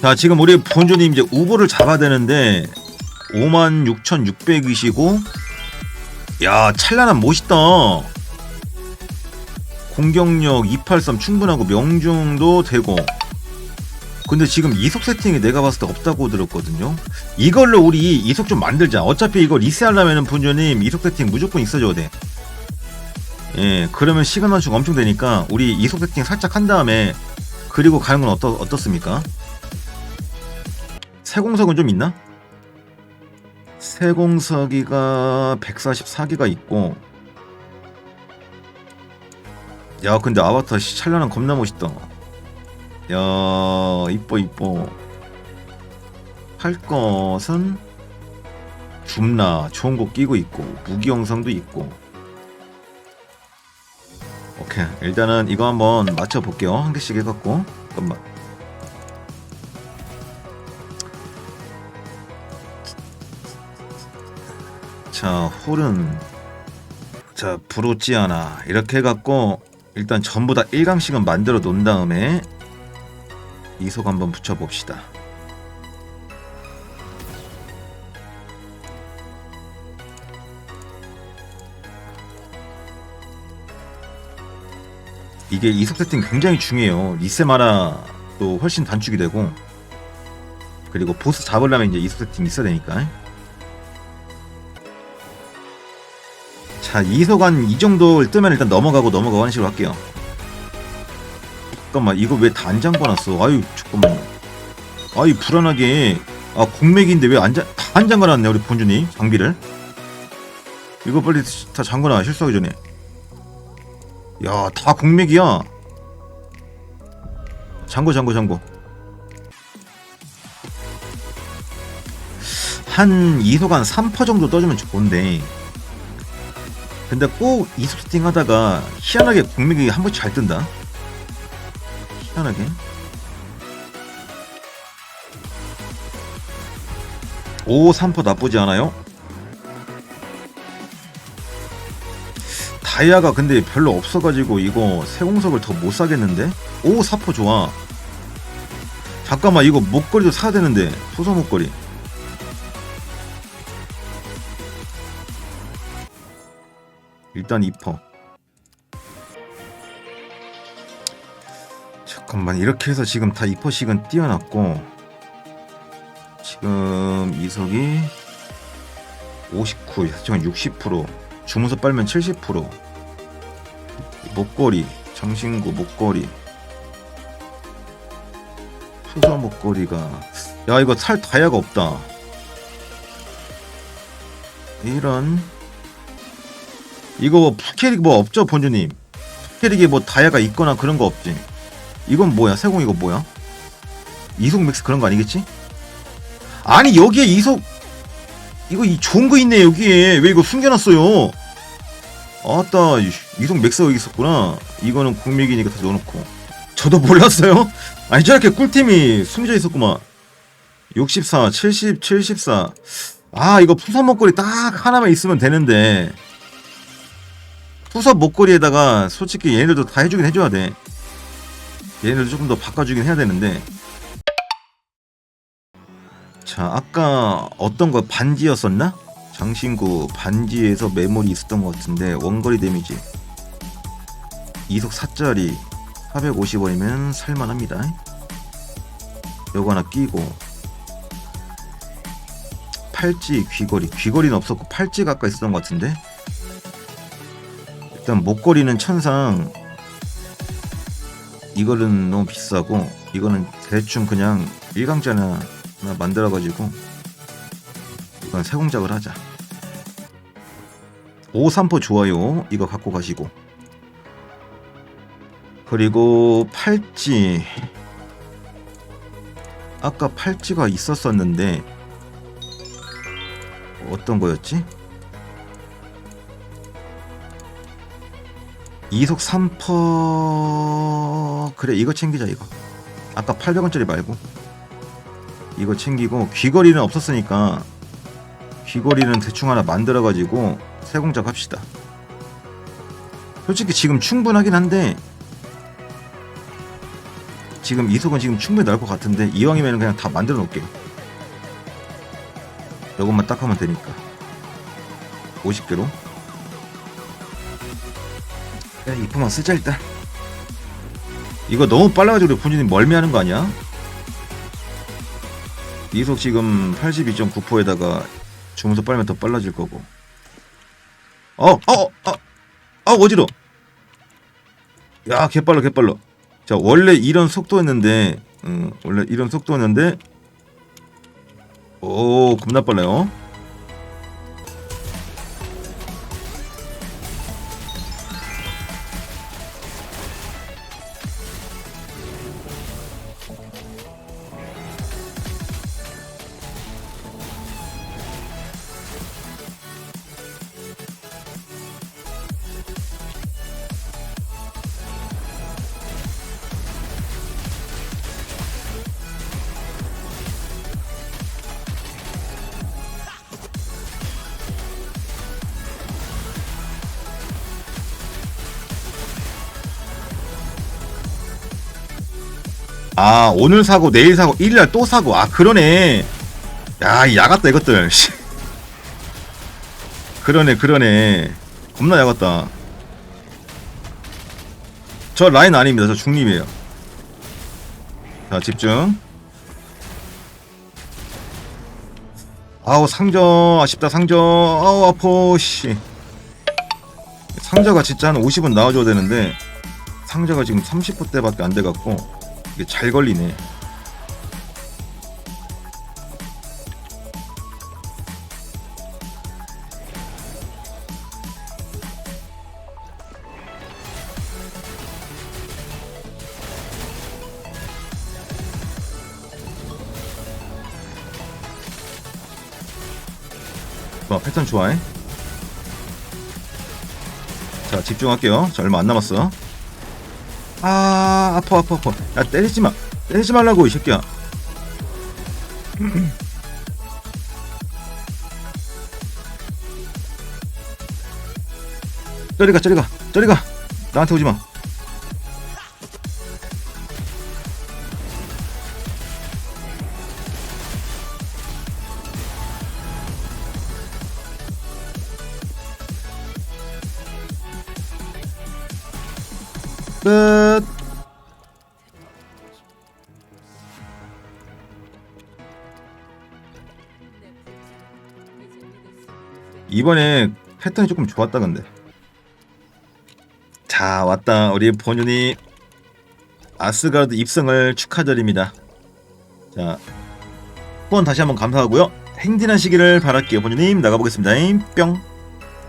자 지금 우리 본주님 이제 우보를 잡아야 되는데 56,600이시고 야 찬란한 멋있다. 공격력 283 충분하고 명중도 되고. 근데 지금 이속 세팅이 내가 봤을 때 없다고 들었거든요. 이걸로 우리 이속 좀 만들자. 어차피 이거 리세하려면은 본주님 이속 세팅 무조건 있어줘야 돼. 예, 그러면 시간 단축 엄청 되니까 우리 이속 세팅 살짝 한 다음에 그리고 가는 건 어떠, 어떻습니까? 세공석은 좀 있나? 세공석이가 144개가 있고 야 근데 아바타 씨 찰나는 겁나 멋있다. 야 이뻐 이뻐. 할 것은 줌나 좋은 거 끼고 있고 무기 영상도 있고. 오케이 일단은 이거 한번 맞춰 볼게요. 한 개씩 해갖고. 잠깐만 자 홀은 자 브로찌아나 이렇게 해갖고 일단 전부 다 1강씩은 만들어 놓은 다음에 이속 한번 붙여 봅시다 이게 이속 세팅 굉장히 중요해요. 리세마라도 훨씬 단축이 되고 그리고 보스 잡으려면 이제 이속 세팅 있어야 되니까. 자한이 정도를 뜨면 일단 넘어가고 넘어가고 하는 식으로 할게요. 잠깐만 이거 왜다안 잠궈놨어? 아유 잠깐만. 아이 불안하게 아 공맥인데 왜안잠다안 잠궈놨네 우리 본주님 장비를. 이거 빨리 다 잠궈놔 실수하기 전에. 야, 다 공맥이야. 잠궈, 잠궈, 잠궈. 한한 3퍼 정도 떠주면 좋은데. 근데 꼭 이속 세팅 하다가 희한하게 공맥이 한 번씩 잘 뜬다. 희한하게. 오, 3퍼 나쁘지 않아요? 다이아가 근데 별로 없어가지고 이거 세공석을 더 못 사겠는데? 오 사포 좋아 잠깐만 이거 목걸이도 사야 되는데 소서 목걸이 일단 2퍼 잠깐만 이렇게 해서 지금 다 2퍼씩은 띄워놨고 지금 이석이 59, 지금 60% 주문서 빨면 70% 목걸이 장신구 목걸이. 수서 목걸이가. 야 이거 살 다이아가 없다. 이런 이거 뭐 푸캐릭 뭐 없죠 본주님? 푸캐릭에 뭐 다이아가 있거나 그런 거 없지. 이건 뭐야? 세공 이거 뭐야? 이속 맥스 그런 거 아니겠지? 아니 여기에 이속 이거 이 좋은 거 있네 여기에. 왜 이거 숨겨놨어요? 아따 이속 맥스가 여기 있었구나. 이거는 공맥이니까 다 넣어놓고. 저도 몰랐어요? 아니 저렇게 꿀템이 숨져 있었구만. 64 70 74 아 이거 푸서 목걸이 딱 하나만 있으면 되는데 푸서 목걸이에다가 솔직히 얘네들도 다 해주긴 해줘야 돼. 얘네들도 조금 더 바꿔주긴 해야 되는데. 자 아까 어떤 거 반지였었나? 장신구 반지에서 메모리 있었던 것 같은데 원거리 데미지. 이속 4짜리 450원이면 살만합니다. 요거 하나 끼고. 팔찌 귀걸이. 귀걸이는 없었고 팔찌가 아까 있었던 것 같은데 일단 목걸이는 천상. 이거는 너무 비싸고 이거는 대충 그냥 일강짜나 하나 만들어가지고 이건 새 공작을 하자. 5삼포 좋아요. 이거 갖고 가시고. 그리고 팔찌. 아까 팔찌가 있었었는데 어떤 거였지? 이속 3퍼 그래 이거 챙기자 이거. 아까 800원짜리 말고. 이거 챙기고 귀걸이는 없었으니까 귀걸이는 대충 하나 만들어 가지고 새 공작 합시다. 솔직히 지금 충분하긴 한데 지금 이속은 지금 충분히 나올 것 같은데 이왕이면 그냥 다 만들어 놓을게요. 이것만 딱 하면 되니까. 50개로 야 이쁘만 쓰자 일단 이거 너무 빨라가지고 우리 본진이 멀미하는 거 아니야? 이속 지금 82.9%에다가 주문서 빨면 더 빨라질 거고 어! 어! 어! 아 어지러 야 개빨라 개빨라 자 원래 이런 속도였는데 음, 원래 이런 속도였는데 오 겁나 빨라요 아 오늘 사고 내일 사고 일요일 또 사고. 아 그러네. 야이 야같다 이것들. 씨. 그러네 그러네. 겁나 야같다. 저 라인 아닙니다. 저 중립이에요. 자 집중. 아우 상저 아쉽다 상저 아우 아퍼 씨. 상저가 진짜 한 50은 나와줘야 되는데 상저가 지금 30%대밖에 안 돼갖고 이게 잘 걸리네. 좋아, 패턴 좋아해. 자, 집중할게요. 자, 얼마 안 남았어. 아 아파 아파 아파. 야 때리지 마. 때리지 말라고 이 새끼야. 저리 가 저리 가 저리 가. 나한테 오지 마. 끝. 이번에 패턴이 조금 좋았다 근데. 자 왔다 우리 본윤이. 아스가르드 입성을 축하드립니다. 자 후원 다시 한번 감사하고요. 행진하시기를 바랄게요 본윤님. 나가보겠습니다. 뿅